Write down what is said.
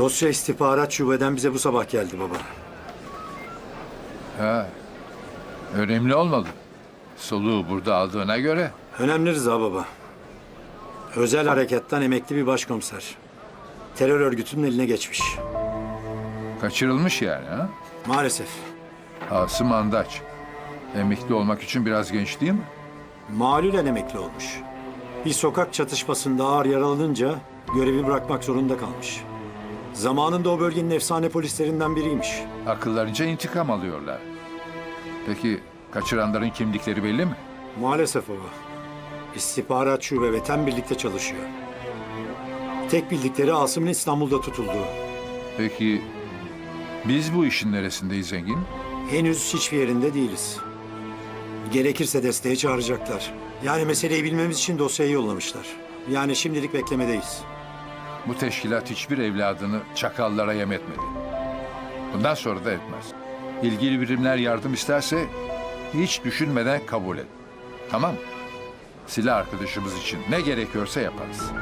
Dosya istihbarat şubeden bize bu sabah geldi baba. Ha. Önemli olmalı. Soluğu burada aldığına göre Önemli Rıza baba. Özel harekattan emekli bir başkomiser. Terör örgütünün eline geçmiş. kaçırılmış yani ha? Maalesef. Asım Andaç. Emekli olmak için biraz genç değil mi? Malulen emekli olmuş. Bir sokak çatışmasında ağır yaralanınca görevi bırakmak zorunda kalmış. Zamanında o bölgenin efsane polislerinden biriymiş. Akıllarınca intikam alıyorlar. Peki kaçıranların kimlikleri belli mi? Maalesef baba. İstihbarat şube ve TEM birlikte çalışıyor. Tek bildikleri Asım'ın İstanbul'da tutulduğu. Peki biz bu işin neresindeyiz zengin? Henüz hiçbir yerinde değiliz. Gerekirse desteğe çağıracaklar. Yani meseleyi bilmemiz için dosyayı yollamışlar. Yani şimdilik beklemedeyiz. Bu teşkilat hiçbir evladını çakallara yem etmedi. Bundan sonra da etmez. İlgili birimler yardım isterse hiç düşünmeden kabul et. Tamam mı? Silah arkadaşımız için ne gerekiyorsa yaparız.